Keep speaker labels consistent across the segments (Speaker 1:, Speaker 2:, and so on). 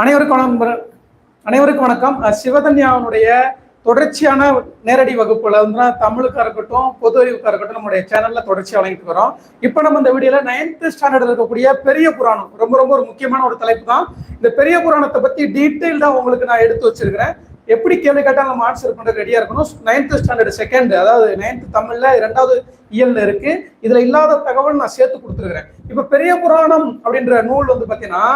Speaker 1: அனைவருக்கும் வணக்கம் அனைவருக்கும் வணக்கம். சிவதன்யாவனுடைய சிவதன்யாவுடைய தொடர்ச்சியான நேரடி வகுப்புல வந்து தமிழுக்கா இருக்கட்டும் பொது அறிவுக்கா இருக்கட்டும் நம்முடைய சேனல்ல தொடர்ச்சி வழங்கிட்டு வரோம். இப்போ நம்ம இந்த வீடியோல நைன்த் ஸ்டாண்டர்ட்ல இருக்கக்கூடிய பெரிய புராணம் ரொம்ப ரொம்ப ஒரு முக்கியமான ஒரு தலைப்பு தான். இந்த பெரிய புராணத்தை பத்தி டீட்டெயில்டா உங்களுக்கு நான் எடுத்து வச்சிருக்கிறேன். எப்படி கேள்வி கேட்டால் நம்ம ஆன்சர் பண்றது ரெடியா இருக்கணும். நைன்த் ஸ்டாண்டர்ட் செகண்ட் அதாவது நைன்த் தமிழ்ல இரண்டாவது இயல்ல இருக்கு. இதுல இல்லாத தகவல் நான் சேர்த்து கொடுத்துருக்கிறேன். இப்ப பெரிய புராணம் அப்படின்ற நூல் வந்து பாத்தீங்கன்னா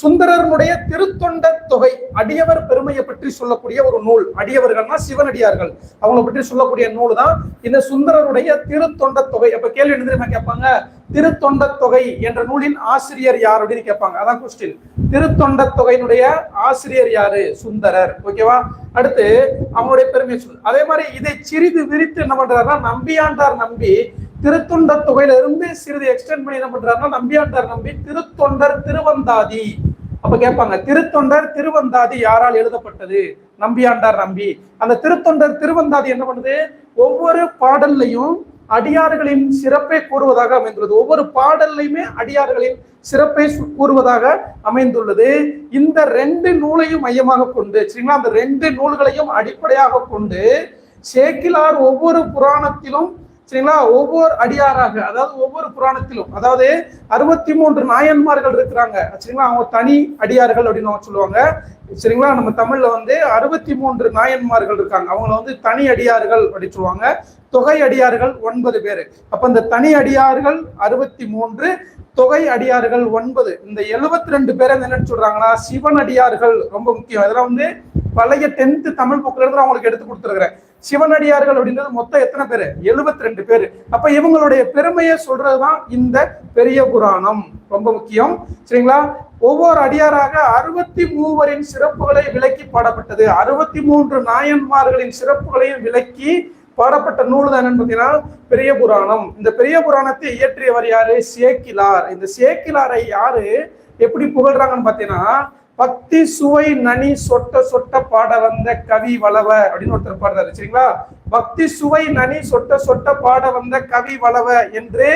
Speaker 1: சுந்தரனுடைய திருத்தொண்ட தொகை அடியவர் பெருமையை பற்றி சொல்லக்கூடிய ஒரு நூல். அடியவர்கள்னா சிவனடியார்கள். அவங்கள பற்றி சொல்லக்கூடிய நூல் தான் இந்த சுந்தரனுடைய திருத்தொண்ட தொகை. அப்ப கேள்வி என்ன கேட்பாங்க? திருத்தொண்ட தொகை என்ற நூலின் ஆசிரியர் யார் அப்படின்னு கேட்பாங்க. அதான் கொஸ்டின் திருத்தொண்ட தொகையினுடைய ஆசிரியர் யாரு? சுந்தரர். ஓகேவா? அடுத்து அவனுடைய பெருமையை சொல்லு அதே மாதிரி இதை சிறிது விரித்து என்ன பண்றாருன்னா நம்பியாண்டார் நம்பி திருத்தொண்ட தொகையில இருந்து சிறிது எக்ஸ்டெண்ட் பண்ணி என்ன பண்றாருன்னா நம்பியாண்டார் நம்பி திருத்தொண்டர் திருவந்தாதி. அப்ப கேட்பாங்க திருத்தொண்டர் திருவந்தாதி யாரால் எழுதப்பட்டது? நம்பியாண்டார் நம்பி. அந்த திருத்தொண்டர் திருவந்தாதி என்ன பண்ணுது? ஒவ்வொரு பாடல்லையும் அடியார்களின் சிறப்பை கூறுவதாக அமைந்துள்ளது. ஒவ்வொரு பாடல்லையுமே அடியார்களின் சிறப்பை கூறுவதாக அமைந்துள்ளது. இந்த ரெண்டு நூலையும் மையமாக கொண்டு சரிங்களா? அந்த ரெண்டு நூல்களையும் அடிப்படையாக கொண்டு சேக்கிலார் ஒவ்வொரு புராணத்திலும் சரிங்களா? ஒவ்வொரு அடியாராக அதாவது ஒவ்வொரு புராணத்திலும் அதாவது அறுபத்தி மூன்று நாயன்மார்கள் இருக்கிறாங்க. சரிங்களா? அவங்க தனி அடியார்கள் அப்படின்னு அவங்க சொல்லுவாங்க. சரிங்களா? நம்ம தமிழ்ல வந்து அறுபத்தி மூன்று நாயன்மார்கள் இருக்காங்க. அவங்கள வந்து தனி அடியார்கள் அப்படின்னு சொல்லுவாங்க. தொகை அடியார்கள் ஒன்பது பேர். அப்ப இந்த தனி அடியார்கள் அறுபத்தி மூன்று தொகை அடியார்கள் ஒன்பது. இந்த 72 ரெண்டு பேரை என்னன்னு சொல்றாங்கன்னா சிவன் அடியார்கள் ரொம்ப முக்கியம். இதெல்லாம் வந்து பழைய டென்த் தமிழ் புக்ல இருந்து அவங்களுக்கு எடுத்து கொடுத்துருக்கிறேன். சிவனடியார்கள் அப்படின்றது மொத்தம் எத்தனை பேர்? எழுபத்தி ரெண்டு பேர். அப்ப இவங்களுடைய பெருமையை சொல்றதுதான் இந்த பெரிய புராணம். ரொம்ப முக்கியம். சரிங்களா? ஒவ்வொரு அடியாராக அறுபத்தி மூவரின் சிறப்புகளை விளக்கி பாடப்பட்டது. அறுபத்தி மூன்று நாயன்மார்களின் சிறப்புகளையும் விளக்கி பாடப்பட்ட நூல் தான் பார்த்தீங்கன்னா பெரிய புராணம். இந்த பெரிய புராணத்தை இயற்றியவர் யாரு? சேக்கிலார். இந்த சேக்கிலாரை யாரு? எப்படி புகழ்றாங்கன்னு பார்த்தீங்கன்னா பக்தி சுவை நனி சொட்ட சொட்ட பாட வந்த கவி வளவ அப்படின்னு ஒருத்தர் பாடுறாரு சரிங்களா? பக்தி சுவை நனி சொட்ட சொட்ட பாட வந்த கவி வளவ என்று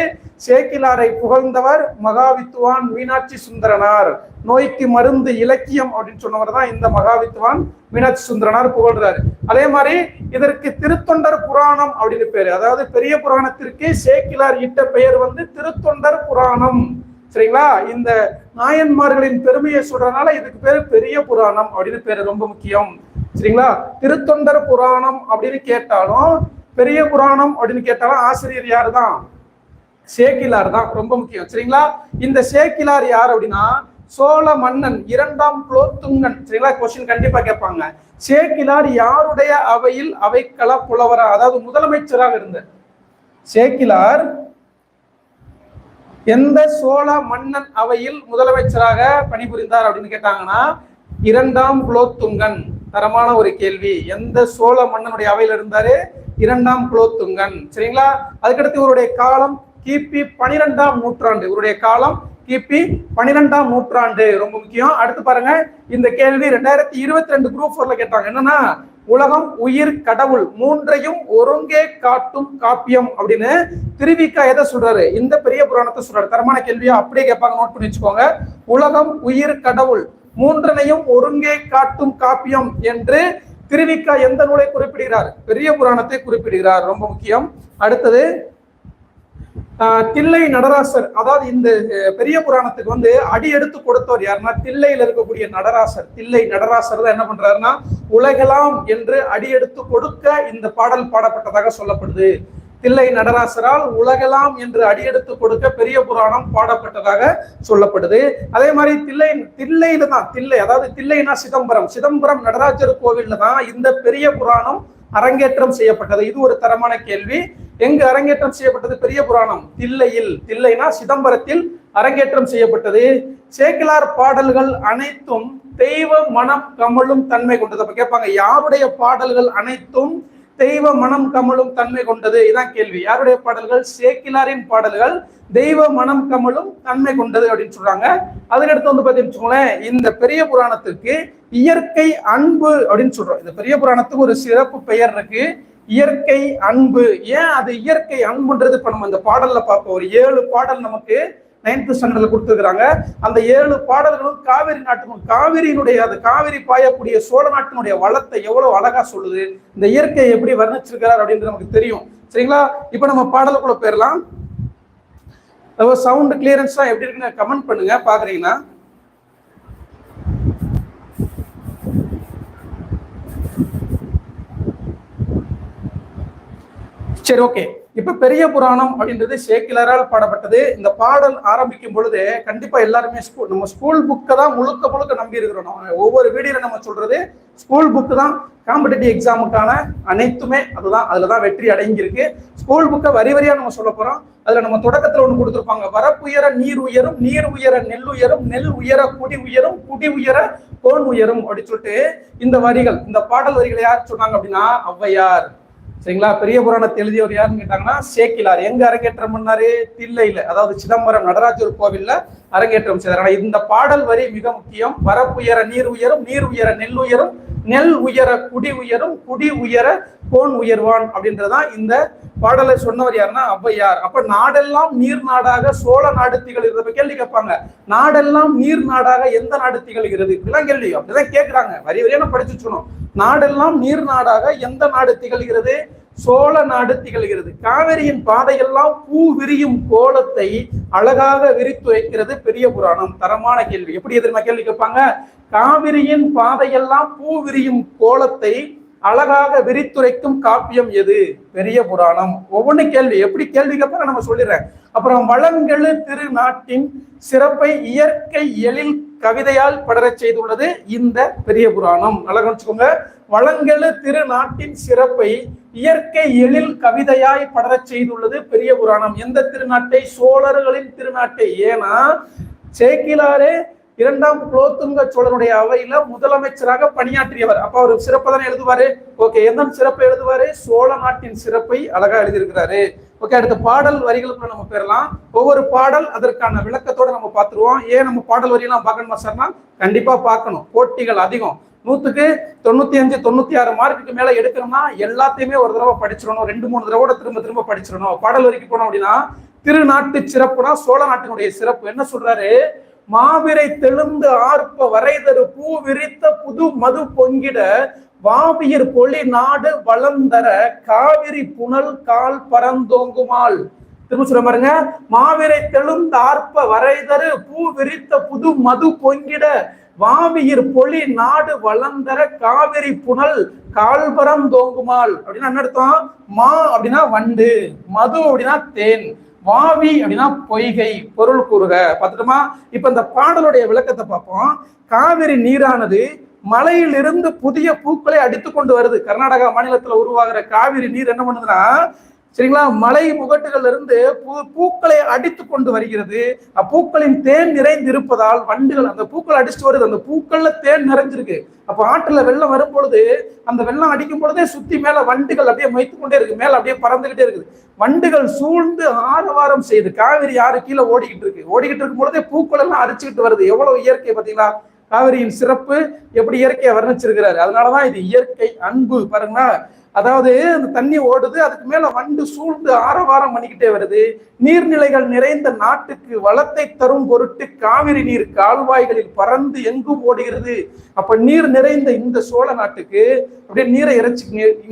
Speaker 1: சேக்கிலாரை புகழ்ந்தவர் மகாவித்துவான் மீனாட்சி சுந்தரனார். நோய்க்கு மருந்து இலக்கியம் அப்படின்னு சொன்னவர் தான் இந்த மகாவித்துவான் மீனாட்சி சுந்தரனார் புகழ்றாரு. அதே மாதிரி இதற்கு திருத்தொண்டர் புராணம் அப்படின்னு பேரு. அதாவது பெரிய புராணத்திற்கு சேக்கிலார் இட்ட பெயர் வந்து திருத்தொண்டர் புராணம். சரிங்களா? இந்த நாயன்மார்களின் பெருமையை சொல்றதுனால இதுக்கு பேரு பெரிய புராணம் அப்படின்னு பேரு ரொம்ப முக்கியம். சரிங்களா? திருத்தொண்டர் புராணம் அப்படின்னு கேட்டாலும் பெரிய புராணம் அப்படின்னு கேட்டாலும் ஆசிரியர் யாரு தான் சேக்கிலார் தான். ரொம்ப முக்கியம். சரிங்களா? இந்த சேக்கிலார் யார் அப்படின்னா சோழ மன்னன் இரண்டாம் குலோத்துங்கன். சரிங்களா? கொஸ்டின் கண்டிப்பா கேட்பாங்க. சேக்கிலார் யாருடைய அவையில் அவைக்கள புலவரா? அதாவது முதலமைச்சராக இருந்தார் சேக்கிலார் எந்த சோழ மன்னன் அவையில் முதலமைச்சராக பணிபுரிந்தார் அப்படின்னு கேட்டாங்கன்னா இரண்டாம் குலோத்துங்கன். தரமான ஒரு கேள்வி. எந்த சோழ மன்னனுடைய அவையில் இருந்தாரு? இரண்டாம் குலோத்துங்கன். சரிங்களா? அதுக்கடுத்து இவருடைய காலம் கிபி பனிரெண்டாம் நூற்றாண்டு. இவருடைய காலம் கிபி பனிரெண்டாம் நூற்றாண்டு. ரொம்ப முக்கியம். அடுத்து பாருங்க இந்த கேள்வி ரெண்டாயிரத்தி இருபத்தி ரெண்டு குரூப் ஃபோர்ல கேட்டாங்க. என்னன்னா உலகம் உயிர் கடவுள் மூன்றையும் ஒருங்கே காட்டும் காப்பியம் அப்படின்னு திருவிக்கா எதை சொல்றாரு? இந்த பெரிய புராணத்தை சொல்றாரு. தரமான கேள்வியா? அப்படியே கேட்பாங்க. நோட் பண்ணி வச்சுக்கோங்க. உலகம் உயிர் கடவுள் மூன்றனையும் ஒருங்கே காட்டும் காப்பியம் என்று திருவிக்கா எந்த நூலை குறிப்பிடுகிறார்? பெரிய புராணத்தை குறிப்பிடுகிறார். ரொம்ப முக்கியம். அடுத்தது தில்லை நடராசர் அதாவது இந்த பெரிய புராணத்துக்கு வந்து அடி எடுத்து கொடுத்தவர் யாருன்னா தில்லையில இருக்கக்கூடிய நடராசர். தில்லை நடராசர் தான் என்ன பண்றாருன்னா உலகலாம் என்று அடி எடுத்து கொடுக்க இந்த பாடல் பாடப்பட்டதாக சொல்லப்படுது. தில்லை நடராசரால் உலகலாம் என்று அடியெடுத்து கொடுக்க பெரிய புராணம் பாடப்பட்டதாக சொல்லப்படுது. அதே மாதிரி தில்லை தில்லையில தான் தில்லை அதாவது தில்லைனா சிதம்பரம். சிதம்பரம் நடராஜர் கோவில்ல தான் இந்த பெரிய புராணம் அரங்கேற்றம் செய்யப்பட்டது. இது ஒரு தரமான கேள்வி. எங்கு அரங்கேற்றம் செய்யப்பட்டது? பெரிய புராணம். தில்லையில். தில்லைனா சிதம்பரத்தில் அரங்கேற்றம் செய்யப்பட்டது. சேக்கிலார் பாடல்கள் அனைத்தும் தெய்வ மனம் கமழும் தன்மை கொண்டது. அப்ப கேட்பாங்க யாருடைய பாடல்கள் அனைத்தும் தெய்வ மனம் கமலும் தன்மை கொண்டது. இதான் கேள்வி. யாருடைய பாடல்கள்? சேக்கிலாரின் பாடல்கள் தெய்வ மனம் கமலும் தன்மை கொண்டது அப்படின்னு சொல்றாங்க. அதுக்கடுத்து வந்து பார்த்தீங்கன்னு வச்சுக்கோங்களேன் இந்த பெரிய புராணத்துக்கு இயற்கை அன்பு அப்படின்னு சொல்றோம். இந்த பெரிய புராணத்துக்கு ஒரு சிறப்பு பெயர் இருக்கு. இயற்கை அன்பு. ஏன் அது இயற்கை அன்புன்றது? இப்ப நம்ம இந்த பாடல்ல பார்ப்போம். ஒரு ஏழு பாடல் நமக்கு நைன்த் ஸ்டாண்டர்ட்ல கொடுத்துருக்குறாங்க. அந்த ஏழு பாடல்களும் காவிரி நாட்டுக்கும் காவிரியினுடைய அந்த காவிரி பாயக்கூடிய சோழ நாட்டினுடைய வளத்தை எவ்வளவு அழகா சொல்லுது இந்த இயற்கையை எப்படி வர்ணிச்சிருக்கிறார் அப்படின்றது நமக்கு தெரியும். சரிங்களா? இப்போ நம்ம பாடலுக்குள்ள போயிடலாம் சவுண்ட் கிளியரன்ஸ்லாம் எப்படி இருக்குன்னு கமெண்ட் பண்ணுங்க பாக்குறீங்கன்னா சரி ஓகே இப்ப பெரிய புராணம் அப்படின்றது சேக்கிலரால் பாடப்பட்டது. இந்த பாடல் ஆரம்பிக்கும் பொழுது கண்டிப்பா எல்லாருமே ஸ்கூல் நம்ம ஸ்கூல் புக்கை தான் முழுக்க முழுக்க நம்பி இருக்கிறோம். நம்ம ஒவ்வொரு வீடியோல நம்ம சொல்றது ஸ்கூல் புக்கு தான். காம்படிட்டிவ் எக்ஸாமுக்கான அனைத்துமே அதுதான். அதுல தான் வெற்றி அடங்கியிருக்கு ஸ்கூல் புக்கை வரி வரியா நம்ம சொல்ல போறோம். அதுல நம்ம தொடக்கத்துல ஒண்ணு கொடுத்துருப்பாங்க. வரப்புயர நீர் உயரும் நீர் உயர நெல் உயரும் நெல் உயர குடி உயரும் குடி உயர கோன் உயரும் அப்படின்னு சொல்லிட்டு இந்த வரிகள் இந்த பாடல் வரிகளை யார் சொன்னாங்க அப்படின்னா ஔவையார். சரிங்களா? பெரிய புராணத்தை எழுதியவர் யாருன்னு கேட்டாங்கன்னா சேக்கிலார். எங்க அரங்கேற்றம் பண்ணாரு? தில்லையில அதாவது சிதம்பரம் நடராஜர் கோவில்ல அரங்கேற்றம் செய்தார். ஆனா இந்த பாடல் வரி மிக முக்கியம். வரப்புயர நீர் உயரும் நீர் உயர நெல் உயரும் நெல் உயர குடி உயரும் குடி உயர கோன் உயர்வான் அப்படின்றதான் இந்த பாடலை சொன்னவர் யாருன்னா ஔவையார். அப்ப நாடெல்லாம் நீர் நாடாக சோழ நாடு திகழ்கிறது கேள்வி கேட்பாங்க. நாடெல்லாம் நீர் நாடாக எந்த நாடு திகழ்கிறது இப்படிலாம் கேள்வி. அப்படிதான் கேட்கிறாங்க வரி வரியான படிச்சு சொன்னோம். நாடெல்லாம் நீர் நாடாக எந்த நாடு திகழ்கிறது? சோழ நாடு திகழ்கிறது. காவிரியின் பாதையெல்லாம் பூ விரியும் கோலத்தை அழகாக விரித்துரைக்கிறது பெரிய புராணம். தரமான கேள்வி. எப்படி எதிர்மா கேள்வி கேட்பாங்க? காவிரியின் பாதையெல்லாம் பூ விரியும் கோலத்தை அழகாக விரித்துரைக்கும் காப்பியம் எது? பெரிய புராணம். ஒவ்வொன்று கேள்வி. எப்படி கேள்வி கேட்பாங்க? நம்ம சொல்லிடுறேன். அப்புறம் வளங்கெழு திருநாட்டின் சிறப்பை இயற்கை எழில் கவிதையால் படரச் செய்துள்ளது இந்த பெரிய புராணம். நல்லா கவனிச்சுக்கோங்க. வளங்கெழு திருநாட்டின் சிறப்பை இயற்கை எழில் கவிதையாய் படரச் செய்துள்ளது பெரிய புராணம். எந்த திருநாட்டை? சோழர்களின் திருநாட்டை. ஏன்னா சேக்கிலாரே இரண்டாம் குலோத்துங்க சோழனுடைய அவையில முதலமைச்சராக பணியாற்றியவர். அப்ப அவர் சிறப்பை தானே எழுதுவாரு? ஓகே எந்த சிறப்பை எழுதுவாரு? சோழ நாட்டின் சிறப்பை அழகா எழுதியிருக்கிறாரு. ஓகே அடுத்த பாடல் வரிகளுக்குள்ள நம்ம பெறலாம். ஒவ்வொரு பாடல் அதற்கான விளக்கத்தோட நம்ம பார்த்துருவோம். ஏன் நம்ம பாடல் வரியெல்லாம் பார்க்கணுமா சார்னா கண்டிப்பா பார்க்கணும். போட்டிகள் அதிகம். நூத்துக்கு தொண்ணூத்தி அஞ்சு தொண்ணூத்தி ஆறு மார்க்குக்கு மேல எடுக்கணும்னா எல்லாத்தையுமே ஒரு தடவை படிச்சிடணும். ரெண்டு மூணு தடவை திரும்ப திரும்ப படிச்சிடணும். பாடல் வரைக்கும் போனோம் அப்படின்னா திருநாட்டு சிறப்புனா சோழ நாட்டினுடைய சிறப்பு. என்ன சொல்றாரு? மாவிரை தெழுந்து ஆர்ப்ப வரைதரு பூ விரித்த புது மது பொங்கிட வாவியர் பொலி நாடு வளந்தர காவிரி புனல் கால் பரந்தோங்குமாள். திரும்ப சொல்ல பாருங்க மாவிரை தெழுந்த ஆர்ப்ப வரைதரு பூ விரித்த புது மது பொங்கிட. வாவியர் பொலி நாடு வளந்தர காவிரி புனல் கால்பரம் தோங்குமாள் அப்படின்னா என்ன அர்த்தம்? மா அப்படின்னா வண்டு மது அப்படின்னா தேன் வாவி அப்படின்னா பொய்கை பொருள் கூறுக. பார்த்துட்டுமா? இப்ப இந்த பாடலுடைய விளக்கத்தை பார்ப்போம். காவிரி நீரானது மலையிலிருந்து புதிய பூக்களை அடித்து கொண்டு வருது. கர்நாடகா மாநிலத்துல உருவாகிற காவிரி நீர் என்ன பண்ணுதுன்னா சரிங்களா? மலை முகட்டுகள் இருந்து பூ பூக்களை அடித்து கொண்டு வருகிறது. அப்பூக்களின் தேன் நிறைந்து இருப்பதால் வண்டுகள் அந்த பூக்கள் அடிச்சுட்டு வருது. அந்த பூக்கள்ல தேன் நிறைஞ்சிருக்கு. அப்ப ஆற்றுல வெள்ளம் வரும் பொழுது அந்த வெள்ளம் அடிக்கும் பொழுதே சுத்தி மேல வண்டுகள் அப்படியே மொய்த்து கொண்டே இருக்கு. மேல அப்படியே பறந்துகிட்டே இருக்குது. வண்டுகள் சூழ்ந்து ஆரவாரம் செய்து காவிரி ஆறு கீழே ஓடிக்கிட்டு இருக்கு. ஓடிக்கிட்டு இருக்கும் பொழுதே பூக்கள் எல்லாம் அரிச்சுக்கிட்டு வருது. எவ்வளவு இயற்கை பாத்தீங்களா காவிரியின் சிறப்பு எப்படி இயற்கையை வர்ணிச்சிருக்கிறாரு? அதனாலதான் இது இயற்கை அன்பு பாருங்கன்னா அதாவது அந்த தண்ணி ஓடுது அதுக்கு மேல வண்டு சூழ்ந்து ஆரவாரம் பண்ணிக்கிட்டே வருது. நீர்நிலைகள் நிறைந்த நாட்டுக்கு வளத்தை தரும் பொருட்டு காவிரி நீர் கால்வாய்களில் பறந்து எங்கும் ஓடுகிறது. அப்ப நீர் நிறைந்த இந்த சோழ நாட்டுக்கு அப்படியே நீரை இறைச்சி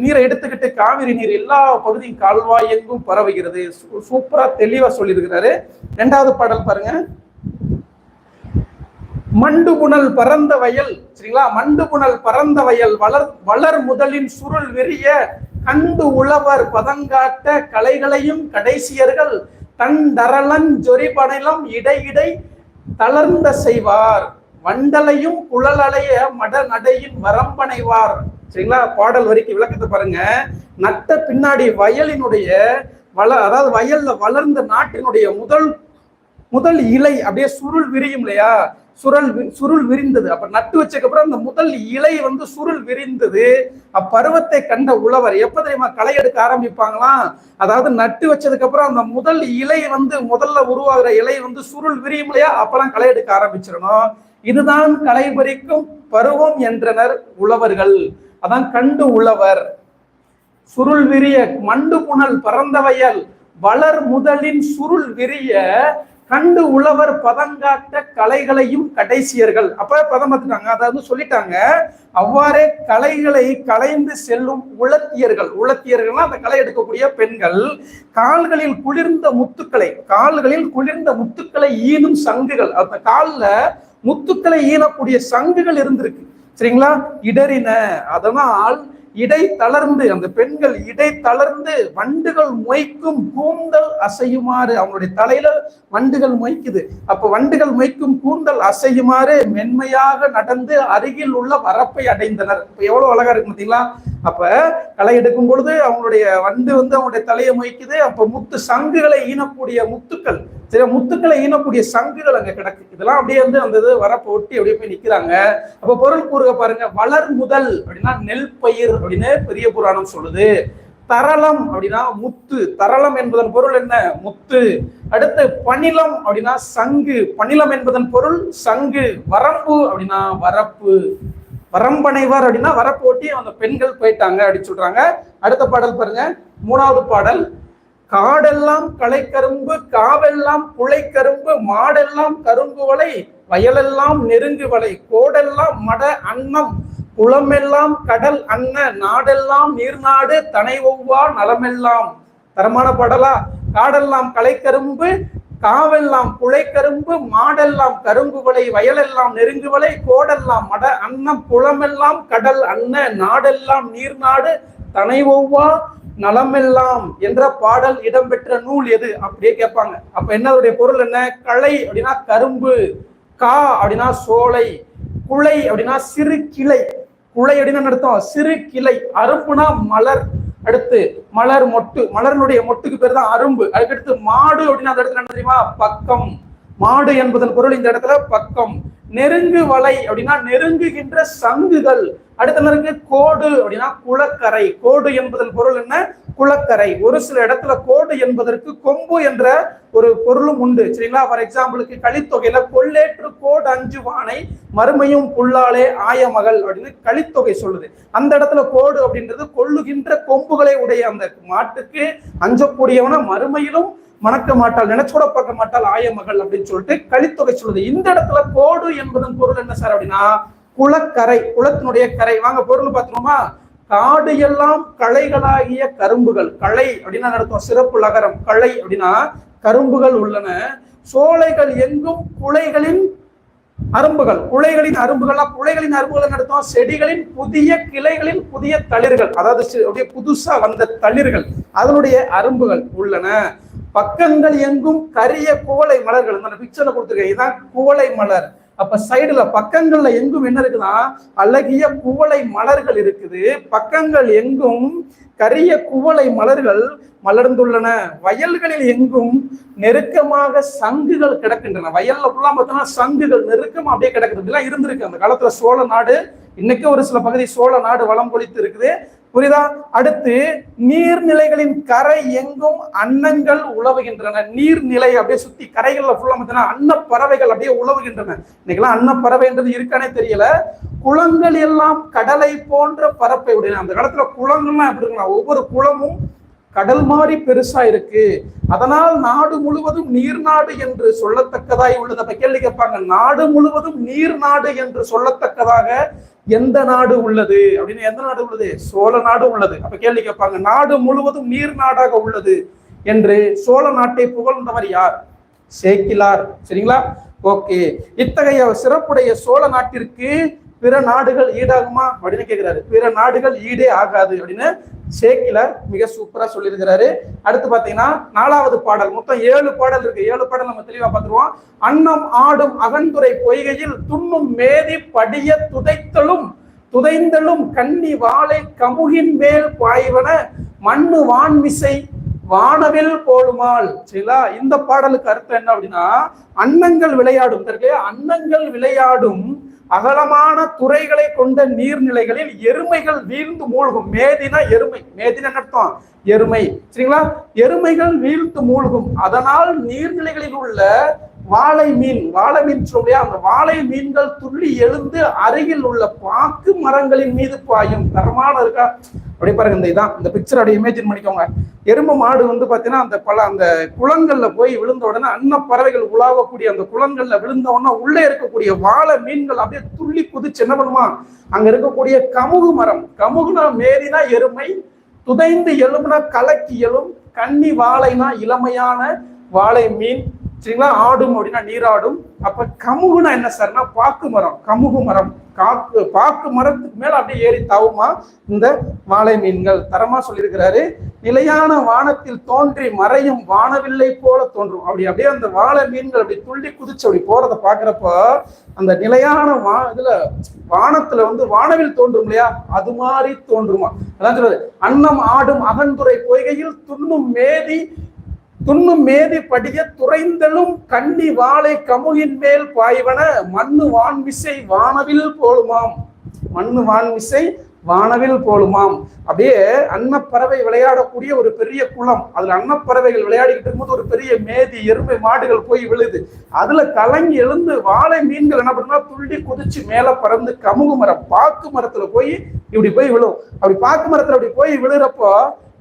Speaker 1: நீரை எடுத்துக்கிட்டு காவிரி நீர் எல்லா பகுதியும் கால்வாய் எங்கும் பரவுகிறது. சூப்பரா தெளிவா சொல்லியிருக்கிறாரு. ரெண்டாவது பாடல் பாருங்க. மண்டு புனல் பறந்த வயல் சரிங்களா? மண்டு புனல் பறந்த வயல் வளர் வளர் முதலின் சுருள் விரிய கண்டு உழவர் பதங்காட்ட கலைகளையும் கடைசியர்கள் தன் தரளன் ஜொரிபடலம் இடையிடை தளர்ந்த செய்வார். வண்டலையும் குழலலைய மட நடையின் வரம்பனைவார் சரிங்களா? பாடல் வரைக்கும் விளக்கத்தை பாருங்க. நட்ட பின்னாடி வயலினுடைய வள அதாவது வயல்ல வளர்ந்த நாட்டினுடைய முதல் முதல் இலை அப்படியே சுருள் விரியும் இல்லையா? சுருள் சுருள் விரிந்தது. அப்ப நட்டு வச்சக்கப்புறம் அந்த முதல் இலை வந்து சுருள் விரிந்தது. அப்பருவத்தை கண்ட உழவர் எப்ப தெரியுமா களை எடுக்க ஆரம்பிப்பாங்களாம்? அதாவது நட்டு வச்சதுக்கு அப்புறம் அந்த முதல் இலை வந்து முதல்ல உருவாகிற இலை வந்து சுருள் விரியும் இல்லையா? அப்பெல்லாம் களை எடுக்க ஆரம்பிச்சிடணும். இதுதான் களை பறிக்கும் பருவம் என்றனர் உழவர்கள். அதான் கண்டு உழவர். சுருள் விரிய மண்டு புனல் பறந்த வயல் வளர் முதலின் சுருள் விரிய கண்டு உழவர் பதங்காட்ட கலைகளையும் கடைசியர்கள். அப்ப பதம் பார்த்துட்டாங்க அதாவது சொல்லிட்டாங்க. அவ்வாறே கலைகளை கலைந்து செல்லும் உளத்தியர்கள். உளத்தியர்கள்னா அந்த களை எடுக்கக்கூடிய பெண்கள். கால்களில் குளிர்ந்த முத்துக்களை கால்களில் குளிர்ந்த முத்துக்களை ஈனும் சங்குகள். அந்த காலில் முத்துக்களை ஈனக்கூடிய சங்குகள் இருந்திருக்கு. சரிங்களா? இடறின. அதனால் இடை தளர்ந்து அந்த பெண்கள் இடை தளர்ந்து வண்டுகள் மொய்க்கும் கூந்தல் அசையுமாறு அவங்களுடைய தலையில வண்டுகள் மொய்க்குது. அப்ப வண்டுகள் மொய்க்கும் கூந்தல் அசையுமாறு மென்மையாக நடந்து அருகில் உள்ள வரப்பை அடைந்தனர். இப்ப எவ்வளவு அழகா இருக்கு பாத்தீங்களா? அப்ப களை எடுக்கும் பொழுது அவங்களுடைய வண்டு வந்து அவங்களுடைய தலையை மொய்க்குது. அப்ப முத்து சங்குகளை ஈனக்கூடிய முத்துக்கள் சில முத்துக்களை ஈனக்கூடிய சங்குகள் அங்க கிடக்கு. இதெல்லாம் அப்படியே வந்து அந்த இது வரப்ப ஒட்டி அப்படியே போய் நிக்கிறாங்க. அப்ப பொருள் கூறுக பாருங்க வளர் முதல் அப்படின்னா நெல் பயிர் அப்படின்னு பெரிய புராணம் சொல்லுது. தரளம் அப்படின்னா முத்து. தரளம் என்பதன் பொருள் என்ன? முத்து. அடுத்து பணிலம் அப்படின்னா சங்கு. பணிலம் என்பதன் பொருள் சங்கு. வரம்பு அப்படின்னா வரப்பு. வரம்பனைவர் அப்படின்னா வரப்போட்டி அந்த பெண்கள் போயிட்டாங்க அப்படின்னு சொல்றாங்க. அடுத்த பாடல் பாருங்க. மூணாவது பாடல். காடெல்லாம் களைக்கரும்பு காவெல்லாம் குளைக்கரும்பு மாடெல்லாம் கரும்பு வலை வயலெல்லாம் நெருங்கு வலை கோடெல்லாம் மட அன்னம் குளமெல்லாம் கடல் அன்ன நாடெல்லாம் நீர்நாடு தனை ஒவ்வா நலமெல்லாம். தரமான பாடலா? காடெல்லாம் களைக்கரும்பு காவெல்லாம் குளைக்கரும்பு மாடெல்லாம் கரும்பு வலை வயலெல்லாம் நெருங்கு வலை கோடெல்லாம் மட அன்னம் குளமெல்லாம் கடல் அன்ன நாடெல்லாம் நீர்நாடு தனை ஒவ்வா நலமெல்லாம் என்ற பாடல் இடம்பெற்ற நூல் எது? அப்படியே கேட்பாங்க. அப்ப என்னதுடைய பொருள் என்ன? களை அப்படின்னா கரும்பு கா அப்படின்னா சோலை குலை அப்படின்னா சிறு கிளை. குலை அப்படின்னு அர்த்தம்? சிறு கிளை. அரும்புனா மலர். அடுத்து மலர் மொட்டு. மலர்னுடைய மொட்டுக்கு பேர் தான் அரும்பு. அதுக்கடுத்து மாடு அப்படின்னா அந்த இடத்துல என்ன தெரியுமா? பக்கம். மாடு என்பதன் பொருள் இந்த இடத்துல பக்கம். நெருங்கு வலை அப்படின்னா நெருங்குகின்ற சங்குகள். அடுத்த இருக்கு? கோடு அப்படின்னா குளக்கரை. கோடு என்பதன் பொருள் என்ன? குளக்கரை. ஒரு சில இடத்துல கோடு என்பதற்கு கொம்பு என்ற ஒரு பொருளும் உண்டு. சரிங்களா? ஃபார் எக்ஸாம்பிளுக்கு கலித்தொகையில கொள்ளேற்று கோடு அஞ்சு வானை மறுமையும் புல்லாலே ஆய மகள் அப்படின்னு கலித்தொகை சொல்லுது. அந்த இடத்துல கோடு அப்படின்றது கொள்ளுகின்ற கொம்புகளை உடைய அந்த மாட்டுக்கு அஞ்சக்கூடியவன மறுமையிலும் மணக்க மாட்டாள் நினைச்சோட பார்க்க மாட்டாள் ஆய மகள் அப்படின்னு சொல்லிட்டு கலித்தொகை சொல்லுது. இந்த இடத்துல கோடு என்பதன் பொருள் என்ன சார் அப்படின்னா? குளக்கரை குளத்தினுடைய கரை. வாங்க பொருள் பார்த்துருமா காடு எல்லாம் களைகளாகிய கரும்புகள். களை அப்படின்னா நடத்தும் சிறப்பு நகரம் களை அப்படின்னா கரும்புகள் உள்ளன. சோலைகள் எங்கும் குலைகளின் அரும்புகள். குலைகளின் அரும்புகளா குலைகளின் அரும்புகள் நடத்தும் செடிகளின் புதிய கிளைகளின் புதிய தளிர்கள். அதாவது அப்படியே புதுசா வந்த தளிர்கள். அதனுடைய அரும்புகள் உள்ளன. பக்கங்கள் எங்கும் கரிய கோலை மலர்கள். இந்த பிக்சர்ல கொடுத்துருக்கேன். இதுதான் கோலை மலர். அப்ப சைடுல பக்கங்கள்ல எங்கும் என்ன இருக்குன்னா அழகிய குவளை மலர்கள் இருக்குது. பக்கங்கள் எங்கும் கரிய குவளை மலர்கள் மலர்ந்துள்ளன. வயல்களில் எங்கும் நெருக்கமாக சங்குகள் கிடக்கின்றன. வயல்ல ஃபுல்லா பார்த்தோம்னா சங்குகள் நெருக்கமா அப்படியே கிடக்குது. இதெல்லாம் இருந்திருக்கு. அந்த காலத்துல சோழ நாடு இன்னைக்கு ஒரு சில பகுதி சோழ நாடு வளம் கொளித்து இருக்குது. புரியுதா? அடுத்து நீர்நிலைகளின் கரை எங்கும் அன்னங்கள் உழவுகின்றன நீர்நிலை அப்படியே சுத்தி கரைகள்ல ஃபுல்லா பார்த்தீங்கன்னா அன்ன பறவைகள் அப்படியே உழவுகின்றன இன்னைக்கெல்லாம் அன்ன பறவைன்றது இருக்கானே தெரியல. குளங்கள் எல்லாம் கடலை போன்ற பரப்பை உடைய அந்த காலத்துல குளங்கள்லாம் எப்படி இருக்கலாம் ஒவ்வொரு குளமும் கடல் மாதிரி பெருசா இருக்கு. அதனால் நாடு முழுவதும் நீர் நாடு என்று சொல்லத்தக்கதாய் உள்ளது. அப்ப கேள்வி கேட்பாங்க நாடு முழுவதும் நீர் நாடு என்று சொல்லத்தக்கதாக எந்த நாடு உள்ளது? அப்படின்னு எந்த நாடு உள்ளது? சோழ நாடு உள்ளது. அப்ப கேள்வி கேட்பாங்க நாடு முழுவதும் நீர் நாடாக உள்ளது என்று சோழ நாட்டை புகழ்ந்தவர் யார்? சேக்கிலார். சரிங்களா? ஓகே. இத்தகைய சிறப்புடைய சோழ நாட்டிற்கு பிற நாடுகள் ஈடாகுமா அப்படின்னு கேட்கிறாரு பிற நாடுகள் ஈடே ஆகாது அப்படின்னு சேக்கிலர் மிக சூப்பரா சொல்லியிருக்கிறாரு. அடுத்து பாத்தீங்கன்னா நாலாவது பாடல். மொத்தம் ஏழு பாடல் இருக்கு. ஏழு பாடல் நம்ம தெளிவா பார்த்துருவோம் அன்னம் ஆடும் அகந்துரை பொய்கையில் துண்ணும் மேதி படிய துதைத்தலும் துதைந்தலும் கன்னி வாழை கமுகின் மேல் பாய்வன மண்ணு வான்மிசை வானவில் போடுமாள் சரிங்களா? இந்த பாடலுக்கு அர்த்தம் என்ன அப்படின்னா அன்னங்கள் விளையாடும். தெரியல அன்னங்கள் விளையாடும் அகலமான துறைகளை கொண்ட நீர்நிலைகளில் எருமைகள் வீழ்ந்து மூழ்கும். மேதினா எருமை. மேதினா அர்த்தம்? எருமை. சரிங்களா? எருமைகள் வீழ்ந்து மூழ்கும். அதனால் நீர்நிலைகளில் உள்ள வாழை மீன் வாழை மீன் சொல்லியா அந்த வாழை மீன்கள் துள்ளி எழுந்து அருகில் உள்ள பாக்கு மரங்களின் மீது பாயும். தரமான இருக்கா? அப்படி பாருங்க இந்த இதான் இந்த பிக்சர் அப்படியே இமேஜின் பண்ணிக்கோங்க. எருமை மாடு வந்து பார்த்தீங்கன்னா அந்த பல அந்த குளங்கள்ல போய் விழுந்த உடனே அன்ன பறவைகள் உலாவக்கூடிய அந்த குளங்கள்ல விழுந்த உடனே உள்ளே இருக்கக்கூடிய வாழை மீன்கள் அப்படியே துள்ளி குதிச்சு என்ன பண்ணுமா? அங்க இருக்கக்கூடிய கமுகு மரம். கமுகுனா மேலினா எருமை துதைந்து எலும்புனா கலக்கி எழும் கன்னி வாழைனா இளமையான வாழை மீன். சரிங்களா? ஆடும் அப்படின்னா நீராடும். அப்ப கமுகுனா என்ன சார்னா பாக்கு மரம் கமுகு மரம். காக்கு பாக்கு மரத்துக்கு மேல அப்படியே ஏறி தாவுமா இந்த வாழை மீன்கள். தரமா சொல்லியிருக்கிறாரு நிலையான வானத்தில் தோன்றி மறையும் வானவில்லை போல தோன்றும். அப்படி அப்படியே அந்த வாழை மீன்கள் அப்படி துள்ளி குதிச்சு அப்படி போறத பாக்குறப்போ அந்த நிலையான வா இதுல வானத்துல வந்து வானவில் தோன்றும் இல்லையா? அது மாதிரி தோன்றுமா. அதான் சொல்றது அன்னம் ஆடும் அகன்துறை பொய்கையில் துண்ணும் மேதி துண்ணும் மேதி படிய துறைந்தலும் கண்ணி வாழை கமுகின் மேல் பாய்வன மண்ணு வான்விசை வானவில் போலுமாம். மண்ணு வான்விசை வானவில் போலுமாம். அப்படியே அன்னப்பறவை விளையாடக்கூடிய ஒரு பெரிய குளம். அதுல அன்னப்பறவைகள் விளையாடிக்கிட்டு இருக்கும்போது ஒரு பெரிய மேதி எருமை மாடுகள் போய் விழுது. அதுல கலங்கி எழுந்து வாழை மீன்கள் என்ன பண்ணுன்னா துள்ளி குதிச்சு மேல பறந்து கமுகு மரம் பாக்கு மரத்துல போய் இப்படி போய் விழும். அப்படி பாக்கு மரத்துல அப்படி போய் விழுறப்போ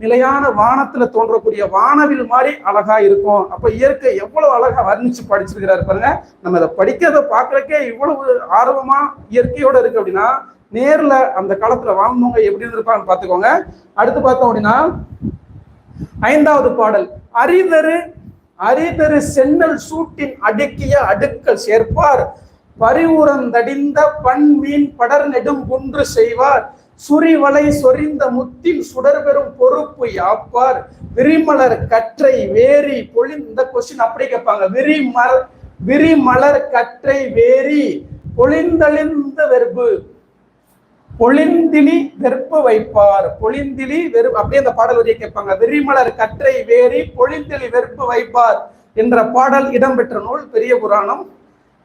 Speaker 1: நிலையான வானத்துல தோன்றக்கூடிய வானவில் மாதிரி அழகா இருக்கும். அப்ப இயற்கை எவ்வளவு அழகா வர்ணிச்சு படிச்சிருக்கிறாரு பாருங்க. நம்ம அதை படிக்கிறத பாக்குறக்கே இவ்வளவு ஆர்வமா இயற்கையோட இருக்கு அப்படின்னா நேர்ல அந்த காலத்துல வாழ்ந்தவங்க எப்படி இருந்திருப்பாங்க பாத்துக்கோங்க அடுத்து பார்த்தோம் அப்படின்னா ஐந்தாவது பாடல். அரிதரு அரிதரு சென்னல் சூட்டின் அடுக்கிய அடுக்கல் சேர்ப்பார். பரிவுரந்தடிந்த பண் மீன் படர் நெடும் குன்று செய்வார். சுரிவலை சொரிந்த முத்தின் சுடர் பெறும் பொறுப்பு யாப்பார்? விரிமலர் கற்றை வேரி பொழி இந்த கொஸ்டின் அப்படி கேட்பாங்க. விரிமலர் விரிமலர் கற்றை வேரி பொழிந்தளிந்த வெறுப்பு. பொழிந்திலி வெறுப்பு வைப்பார். பொழிந்திலி வெறு அப்படியே அந்த பாடல் வரியை கேட்பாங்க. விரிமலர் கற்றை வேரி பொழிந்திலி வெறுப்பு வைப்பார் என்ற பாடல் இடம்பெற்ற நூல் பெரிய புராணம்.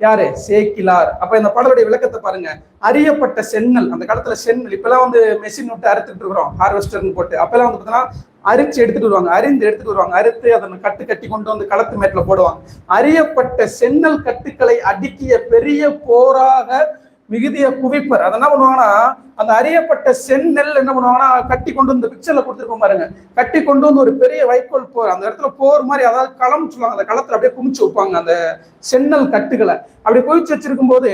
Speaker 1: யாரு? சேக்கிலார். அப்ப இந்த படத்துடைய விளக்கத்தை பாருங்க. அறியப்பட்ட சென்னல். அந்த காலத்துல சென்னல். இப்பெல்லாம் வந்து மெஷின் விட்டு அறுத்துட்டு இருக்கிறோம். ஹார்வெஸ்டர்னு போட்டு. அப்பெல்லாம் வந்து பார்த்தீங்கன்னா அரிச்சு எடுத்துட்டு வருவாங்க. அரிந்து எடுத்துட்டு வருவாங்க. அறுத்து அதனை கட்டு கட்டி கொண்டு வந்து களத்து மேட்ல போடுவாங்க. அறியப்பட்ட சென்னல் கட்டுக்களை அடுக்கிய பெரிய போராக மிகுதிய குவிப்பர். அதை என்ன பண்ணுவாங்கன்னா அந்த அறியப்பட்ட செந்நெல் என்ன பண்ணுவாங்கன்னா கட்டி கொண்டு வந்து பிக்சர்ல கொடுத்துருக்கோம் பாருங்க. கட்டி கொண்டு வந்து ஒரு பெரிய வைக்கோல் போர் அந்த இடத்துல போர் மாதிரி அதாவது களம் சொல்லுவாங்க. அந்த களத்துல அப்படியே குமிச்சு வைப்பாங்க அந்த செந்நெல் கட்டுகளை. அப்படி குவிச்சு வச்சிருக்கும் போது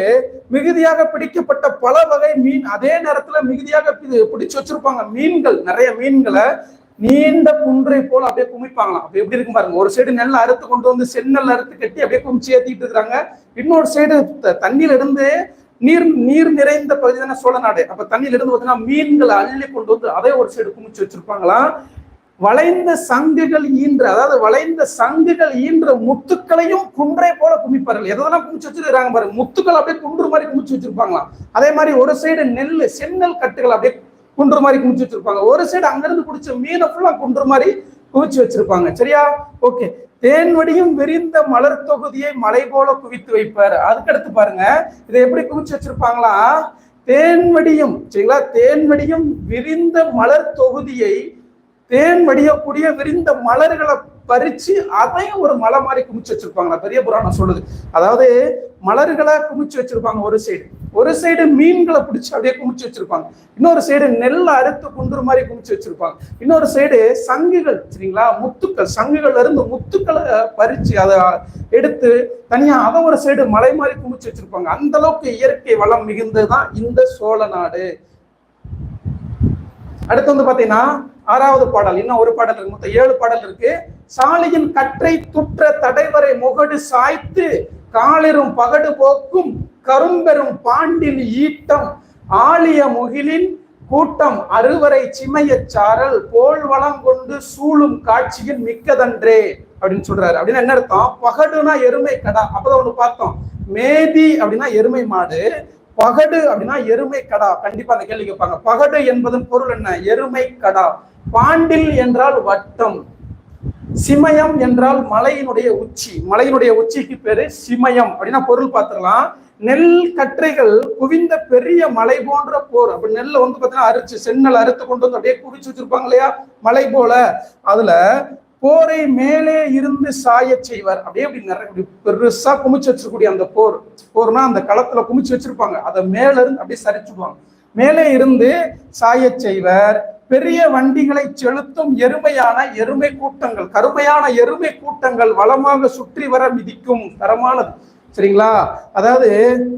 Speaker 1: மிகுதியாக பிடிக்கப்பட்ட பல வகை மீன் அதே நேரத்துல மிகுதியாக பிடிச்சு வச்சிருப்பாங்க. மீன்கள் நிறைய மீன்களை நீண்ட குன்றை போல அப்படியே குமிப்பாங்களாம். அப்படி எப்படி இருக்கும் பாருங்க. ஒரு சைடு நெல் அறுத்து கொண்டு வந்து செந்நெல் அறுத்து கட்டி அப்படியே குமிச்சு ஏத்திட்டு இருக்காங்க இன்னொரு சைடு தண்ணியில இருந்து நீர் நீர் நிறைந்த பகுதி தானே சோழ நாடு. அப்ப தண்ணியில இருந்து பார்த்தீங்கன்னா மீன்களை அள்ளி கொண்டு வந்து அதே ஒரு சைடு குமிச்சு வச்சிருப்பாங்களாம் வளைந்த சங்குகள் ஈன்ற அதாவது வளைந்த சங்குகள் ஈன்ற முத்துக்களையும் குன்றை போல குமிப்பார்கள். எதெல்லாம் குமிச்சு வச்சிருக்காங்க பாருங்க முத்துக்கள் அப்படியே குன்று மாதிரி குமிச்சு வச்சிருப்பாங்களாம். அதே மாதிரி ஒரு சைடு நெல் செந்நெல் கட்டுகள் அப்படியே குன்று மாதிரி குமிச்சு வச்சிருப்பாங்க. ஒரு சைடு அங்கிருந்து பிடிச்ச மீனை ஃபுல்லா குன்று மாதிரி குவிச்சு வச்சிருப்பாங்க. சரியா? ஓகே. தேன்வடியும் விரிந்த மலர் தொகுதியை மலை போல குவித்து வைப்பார். அதுக்கடுத்து பாருங்க இதை எப்படி குவிச்சு வச்சிருப்பாங்களா? தேன்வடியும் சரிங்களா? தேன்வடியும் விரிந்த மலர் தொகுதியை தேன் வடியக்கூடிய விரிந்த மலர்களை பறிச்சு அதையும் ஒரு மலை மாதிரி குமிச்சு வச்சிருப்பாங்களா பெரிய புராணம் சொல்லுது. அதாவது மலர்களை குமிச்சு வச்சிருப்பாங்க ஒரு சைடு ஒரு சைடு மீன்களை பிடிச்சி அப்படியே குமிச்சு வச்சிருப்பாங்க. இன்னொரு சைடு நெல் அறுத்து குன்று மாதிரி குமிச்சு வச்சிருப்பாங்க. இன்னொரு சைடு சங்குகள் சரிங்களா? முத்துக்கள். சங்குகள்ல இருந்து முத்துக்களை பறிச்சு அதை எடுத்து தனியா அதை ஒரு சைடு மலை மாதிரி குமிச்சு வச்சிருப்பாங்க. அந்த அளவுக்கு இயற்கை வளம் மிகுந்ததுதான் இந்த சோழ நாடு. அடுத்து வந்து பாத்தீங்கன்னா ஆறாவது பாடல் இன்னும் ஒரு பாடல் இருக்கு மொத்தம் ஏழு பாடல் இருக்கு. சாலியின் கற்றை துற்ற தடைவரை முகடு சாய்த்து காலிரும் பகடு போக்கும் கரும்பெரும் பாண்டின் ஈட்டம். ஆழிய முகிலின் கூட்டம் அறுவரை சிமைய சாரல் போல் வளம் கொண்டு சூழும் காட்சியின் மிக்கதன்றே அப்படின்னு சொல்றாரு. அப்படின்னா என்ன அர்த்தம்? பகடுனா எருமை கடா. அப்பதான் ஒண்ணு பார்த்தோம். மேதி அப்படின்னா எருமை மாடு பகடு அப்படின்னா எருமை கடா. கண்டிப்பா அந்த கேள்வி கேட்பாங்க. பகடு என்பதன் பொருள் என்ன? எருமை கடா. பாண்டில் என்றால் வட்டம் சிமயம் என்றால் மலையினுடைய உச்சி. மலையினுடைய உச்சிக்கு பேரு சிமயம். அப்படின்னா பொருள் பார்த்துக்கலாம் நெல் கற்றைகள் குவிந்த பெரிய மலை போன்ற போர். அப்படி நெல்லை வந்து பார்த்தீங்கன்னா அரிச்சு சென்னல் அறுத்து கொண்டு வந்து அப்படியே குவிச்சு வச்சிருப்பாங்க இல்லையா? மலை போல. அதுல போரை மேலே இருந்து சாய செய்வார். அப்படியே அப்படி நிறைய பெருசா குமிச்சு வச்சிருக்கக்கூடிய அந்த போர். போர்னா அந்த களத்துல குமிச்சு வச்சிருப்பாங்க. அதை மேல இருந்து அப்படியே சரிச்சுடுவாங்க. மேலே இருந்து சாயச் செய்வர். பெரிய வண்டிகளை செலுத்தும் எருமையான எருமை கூட்டங்கள் கருமையான எருமை கூட்டங்கள் வளமாக சுற்றி வர மிதிக்கும் தரமானது. சரிங்களா? அதாவது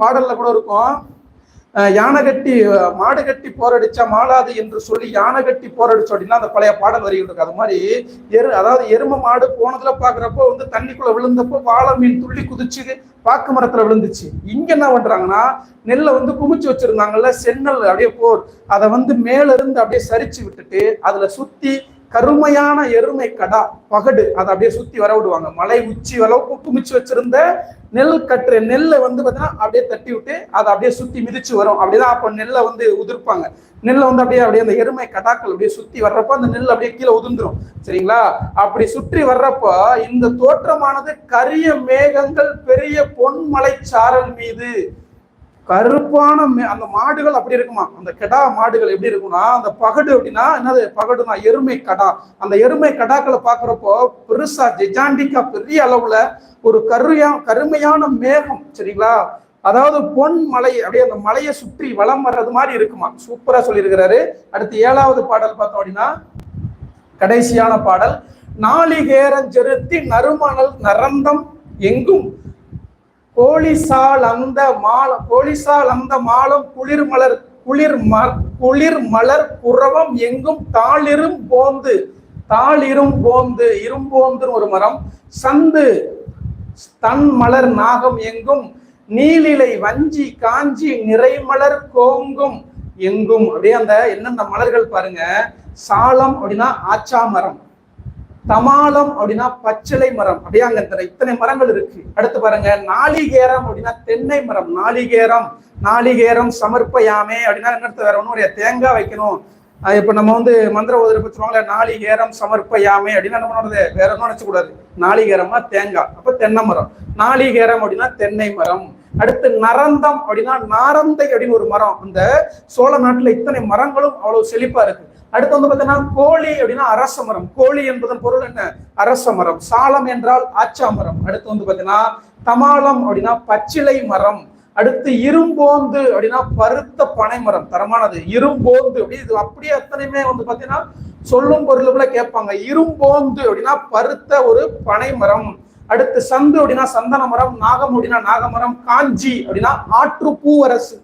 Speaker 1: பாடல்ல கூட இருக்கும் யானை கட்டி மாடு கட்டி போரடிச்சா மாளாது என்று சொல்லி யானை கட்டி போரடிச்சோம் அப்படின்னா அந்த பழைய பாடல் வரிகள் இருக்கு. அது மாதிரி எரு அதாவது எரும மாடு போனதுல பாக்குறப்போ வந்து தண்ணிக்குள்ள விழுந்தப்போ வாழை மீன் துள்ளி குதிச்சு பாக்கு மரத்துல விழுந்துச்சு. இங்க என்ன பண்றாங்கன்னா நெல்லை வந்து குமிச்சு வச்சிருந்தாங்கல்ல சென்னல் அப்படியே போர். அதை வந்து மேல இருந்து அப்படியே சரிச்சு விட்டுட்டு அதுல சுத்தி கருமையான எருமை கடா பகடு அதை அப்படியே சுத்தி வர விடுவாங்க. மலை உச்சி அளவுக்கு குமிச்சு வச்சிருந்த நெல் கட்டுற நெல்லை வந்து பார்த்தீங்கன்னா அப்படியே தட்டி விட்டு அதை அப்படியே சுத்தி மிதிச்சு வரும். அப்படிதான் அப்போ நெல்லை வந்து உதிர்ப்பாங்க. நெல்லை வந்து அப்படியே அப்படியே அந்த எருமை கடாக்கள் அப்படியே சுத்தி வர்றப்போ அந்த நெல் அப்படியே கீழே உதிர்ந்துரும். சரிங்களா? அப்படி சுற்றி வர்றப்போ இந்த தோற்றமானது கரிய மேகங்கள் பெரிய பொன்மலை சாரல் மீது கருப்பான மே- அந்த மாடுகள் அப்படி இருக்குமா? அந்த கெடா மாடுகள் எப்படி இருக்கும்னா அந்த பகடு அப்படின்னா என்னது? பகடுனா எருமை கடா. அந்த எருமை கடாக்களை பாக்குறப்போ பெருசா ஜெஜாண்டிக்கா பெரிய அளவுல ஒரு கருயா கருமையான மேகம் சரிங்களா? அதாவது பொன் மலை அப்படியே அந்த மலையை சுற்றி வளம் வர்றது மாதிரி இருக்குமா? சூப்பரா சொல்லியிருக்கிறாரு. அடுத்து ஏழாவது பாடல் பார்த்தோம் அப்படின்னா கடைசியான பாடல் நாளிகேரஞ்செருத்தி நறுமணல் நரந்தம் எங்கும்? போலீசால் அந்த மாலம் கோழிசால் அந்த மாலம் குளிர் மலர் குளிர் ம குளிர் மலர் புறவம் எங்கும் தாளிரும் போந்து. தாளிரும் போந்து இரும்போந்துன்னு ஒரு மரம். சந்து தன் மலர் நாகம் எங்கும். நீலிலை வஞ்சி காஞ்சி நிறைமலர் கோங்கும் எங்கும். அப்படியே அந்த என்னென்ன மலர்கள் பாருங்க. சாலம் அப்படின்னா ஆச்சா மரம். தமாலம் அப்படின்னா பச்சிலை மரம். அப்படியே அங்க இத்தனை மரங்கள் இருக்கு. அடுத்து பாருங்க நாளிகேரம் அப்படின்னா தென்னை மரம். நாளிகேரம் நாளிகேரம் சமர்ப்பயாமே அப்படின்னா என்ன வேற ஒன்றும் ஒரு தேங்காய் வைக்கணும். இப்போ இப்ப நம்ம வந்து மந்திர ஓதுற சொல்லுவாங்களே நாளிகேரம் சமர்ப்பயாமே அப்படின்னா என்ன பண்ணுறது? வேற ஒன்றும் நினைச்சக்கூடாது. நாளிகேரமா தேங்காய் அப்ப தென்னை மரம். நாளிகேரம் அப்படின்னா தென்னை மரம். அடுத்து நரந்தம் அப்படின்னா நாரந்தை அப்படின்னு ஒரு மரம். அந்த சோழ நாட்டுல இத்தனை மரங்களும் அவ்வளவு செழிப்பா இருக்கு. அடுத்து வந்து பார்த்தீங்கன்னா கோழி அப்படின்னா அரச மரம் கோழி என்பதன் பொருள் என்ன? அரச மரம் சாலம் என்றால் ஆச்சா மரம் அடுத்து வந்து பார்த்தீங்கன்னா தமாலம் அப்படின்னா பச்சிலை மரம். அடுத்து இரும்போந்து அப்படின்னா பருத்த பனை மரம். தரமானது. இரும்போந்து அப்படி இது அப்படியே அத்தனையுமே வந்து பார்த்தீங்கன்னா சொல்லும் பொருளுக்குள்ள கேட்பாங்க. இரும்போந்து அப்படின்னா பருத்த ஒரு பனை மரம். அடுத்து சந்து அப்படின்னா சந்தன மரம். நாகம் அப்படின்னா நாகமரம். காஞ்சி அப்படின்னா ஆற்று பூவரசு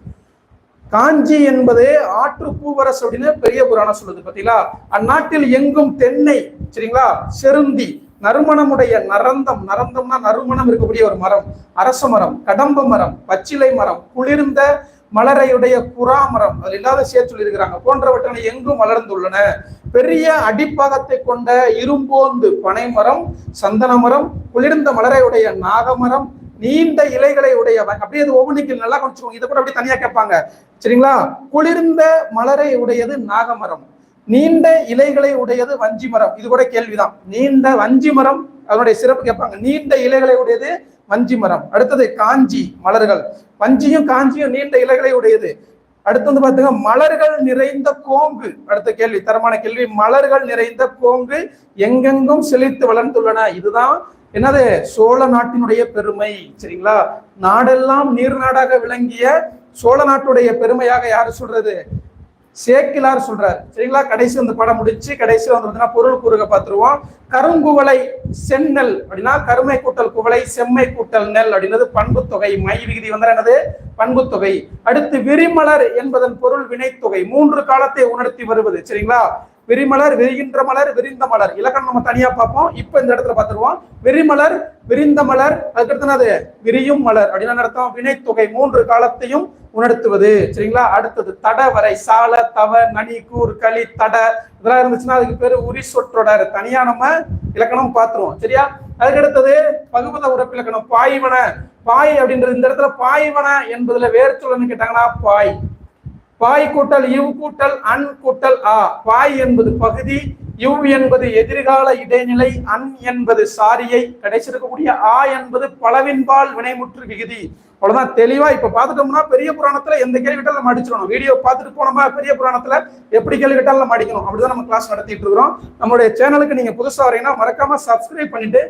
Speaker 1: காஞ்சி என்பது ஆற்று பூவரசு அப்படின்னு பெரிய புராணம் சொல்லுது பாத்தீங்களா அந்நாட்டில் எங்கும் தென்னை சரிங்களா? செருந்தி நறுமணமுடைய நரந்தம் நரந்தம்னா நறுமணம் இருக்கக்கூடிய ஒரு மரம் அரச மரம் கடம்ப மரம் பச்சிலை மரம் குளிர்ந்த மலரையுடைய புறா மரம் அதில் இல்லாத சேர்த்து சொல்லியிருக்கிறாங்க. போன்றவற்றை எங்கும் வளர்ந்துள்ளன. பெரிய அடிப்பாகத்தை கொண்ட இரும்போந்து பனை மரம் சந்தன மரம் குளிர்ந்த மலரையுடைய நாகமரம் நீண்ட இலைகளை உடைய அப்படியே அது ஒவ்வொன்றுக்கு நல்லா கொஞ்சம் இதை கூட அப்படியே தனியா கேட்பாங்க. சரிங்களா? குளிர்ந்த மலரை உடையது நாகமரம். நீண்ட இலைகளை உடையது வஞ்சி மரம் இது கூட கேள்விதான். நீண்ட வஞ்சி மரம் அதனுடைய சிறப்பு கேட்பாங்க. நீண்ட இலைகளை உடையது வஞ்சி மரம் அடுத்தது காஞ்சி மலர்கள். வஞ்சியும் காஞ்சியும் நீண்ட இலைகளை உடையது. அடுத்து வந்து பாத்தீங்க மலர்கள் நிறைந்த கோங்கு. அடுத்த கேள்வி தரமான கேள்வி. மலர்கள் நிறைந்த கோங்கு எங்கெங்கும் செழித்து வளர்ந்துள்ளன. இதுதான் என்னது சோழ நாட்டினுடைய பெருமை சரிங்களா? நாடெல்லாம் நீர்நாடாக விளங்கிய சோழ நாட்டுடைய பெருமையாக யாரு சொல்றது? சேக்கிலார் சொல்றாரு. சரிங்களா? கடைசி அந்த படம் முடிச்சு கடைசி வந்து பொருள் கூறுக பார்த்துருவோம் கருங்குவலை செந்நெல் அப்படின்னா கருமை கூட்டல் குவளை செம்மை கூட்டல் நெல் அப்படின்றது பண்புத்தொகை மை விகுதி வந்து என்னது? பண்புத்தொகை அடுத்து விரிமலர் என்பதன் பொருள் வினைத்தொகை. மூன்று காலத்தை உணர்த்தி வருவது சரிங்களா? விரிமலர் விரிகின்ற மலர் விரிந்த மலர். இலக்கணம் நம்ம தனியா பார்ப்போம். இப்ப இந்த இடத்துல பார்த்துருவோம். விரிமலர் விரிந்த மலர் அதுக்கடுத்து அது விரியும் மலர். அப்படின்னு அர்த்தம்? வினைத்தொகை மூன்று காலத்தையும் உணர்த்துவது. சரிங்களா? அடுத்தது தட வரை சால தவ நனி கூர் களி தட. இதெல்லாம் இருந்துச்சுன்னா அதுக்கு பேரு உரி சொற்றொடர். தனியா நம்ம இலக்கணம் பார்த்துருவோம். சரியா? அதுக்கடுத்தது பகுபத உறப்பு இலக்கணம். பாய்வன. பாய் அப்படின்றது இந்த இடத்துல பாய்வன என்பதுல வேறு சொல்லணும்னு கேட்டாங்கன்னா பாய். பாய் கூட்டல் இவ் கூட்டல் அன் கூட்டல் ஆ. பாய் என்பது பகுதி இவ் என்பது எதிர்கால இடைநிலை அன் என்பது சாரியை. கடைசி இருக்கக்கூடிய ஆ என்பது பலவின்பால் வினைமுற்று விகுதி. அவ்வளவுதான் தெளிவா இப்ப பார்த்துட்டோம்னா பெரிய புராணத்துல எந்த கேள்வி கேட்டாலும் நம்ம அடிச்சிடணும். வீடியோ பார்த்துட்டு போனோமா பெரிய புராணத்துல எப்படி கேள்வி கேட்டாலும் நம்ம அடிக்கணும். அப்படிதான் நம்ம கிளாஸ் நடத்திட்டு இருக்கிறோம். நம்மளுடைய சேனலுக்கு நீங்க புதுசா வரீங்கன்னா மறக்காம சப்ஸ்கிரைப் பண்ணிட்டு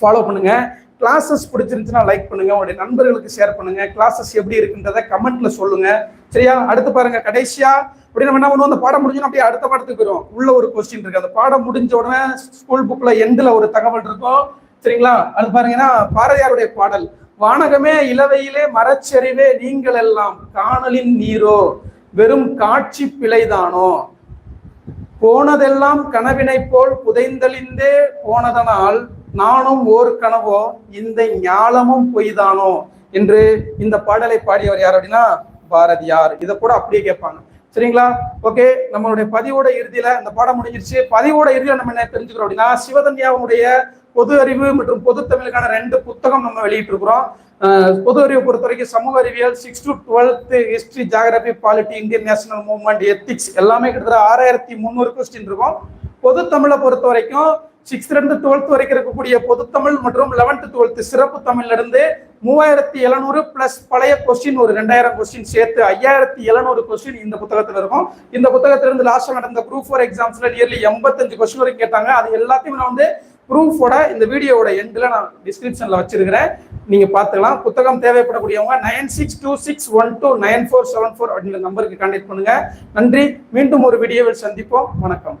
Speaker 1: ஃபாலோ பண்ணுங்க. கிளாஸஸ் பிடிச்சிருந்துச்சுன்னா லைக் பண்ணுங்க. உங்களுடைய நண்பர்களுக்கு ஷேர் பண்ணுங்க. கிளாஸஸ் எப்படி இருக்குன்றத கமெண்ட்ல சொல்லுங்க. சரியா? அடுத்து பாருங்க கடைசியா அப்படி நம்ம என்ன பண்ணுவோம்? அந்த பாடம் முடிஞ்சோன்னா அப்படியே அடுத்த பாடத்துக்கு வரும் உள்ள ஒரு கொஸ்டின் இருக்கு. அந்த பாடம் முடிஞ்ச உடனே ஸ்கூல் புக்ல எண்ட்ல ஒரு தகவல் இருக்கும். சரிங்களா? அது பாருங்கன்னா பாரதியாருடைய பாடல் வானகமே இளவையிலே மரச்சரிவே நீங்கள் எல்லாம் காணலின் நீரோ வெறும் காட்சி பிழைதானோ? போனதெல்லாம் கனவினை போல் புதைந்தலிந்தே போனதனால் நானும் ஓர் கனவோ இந்த ஞாலமும் பொய்தானோ என்று இந்த பாடலை பாடியவர் யார் அப்படின்னா பாரதியார். இதை கூட அப்படியே கேட்பாங்க. சரிங்களா? ஓகே நம்மளுடைய பதிவோட இறுதியில இந்த பாடம் முடிஞ்சிருச்சு. பதிவோட இறுதியில நம்ம என்ன தெரிஞ்சுக்கிறோம் அப்படின்னா சிவதன்யாவுடைய பொது அறிவு மற்றும் பொது தமிழுக்கான ரெண்டு புத்தகம் நம்ம வெளியிட்டு இருக்கிறோம் பொது அறிவை பொறுத்த வரைக்கும் சமூக அறிவியல் six to twelfth history geography polity Indian national movement ethics எல்லாமே கிட்டத்தட்ட ஆறாயிரத்தி முந்நூறு கொஸ்டின் இருக்கும். பொது தமிழை பொறுத்த வரைக்கும் சிக்ஸ்த் இருந்து டுவெல்த் வரைக்கும் இருக்கக்கூடிய பொதுத்தமிழ் மற்றும் லெவன்த் டுவெல்த் சிறப்பு தமிழ்ல இருந்து மூவாயிரத்தி எழுநூறு பிளஸ் பழைய கொஸ்டின் ஒரு ரெண்டாயிரம் கொஸ்டின் சேர்த்து ஐயாயிரத்தி எழுநூறு கொஸ்டின் இந்த புத்தகத்துல இருக்கும். இந்த புத்தகத்திலிருந்து லாஸ்ட் நடந்த குரூப் ஃபோர் எக்ஸாம்ஸ்ல நியர்லி எண்பத்தஞ்சு கொஸ்டின் வரைக்கும் கேட்டாங்க. அது எல்லாத்தையும் நான் வந்து ப்ரூஃபோட இந்த வீடியோவோட எண்டில் நான் டிஸ்கிரிப்ஷனில் வச்சிருக்கிறேன். நீங்க பார்த்துக்கலாம். புத்தகம் தேவைப்படக்கூடியவங்க nine six two six one two nine four seven four அப்படிங்கிற நம்பருக்கு கான்டாக்ட் பண்ணுங்க. நன்றி. மீண்டும் ஒரு வீடியோவில் சந்திப்போம். வணக்கம்.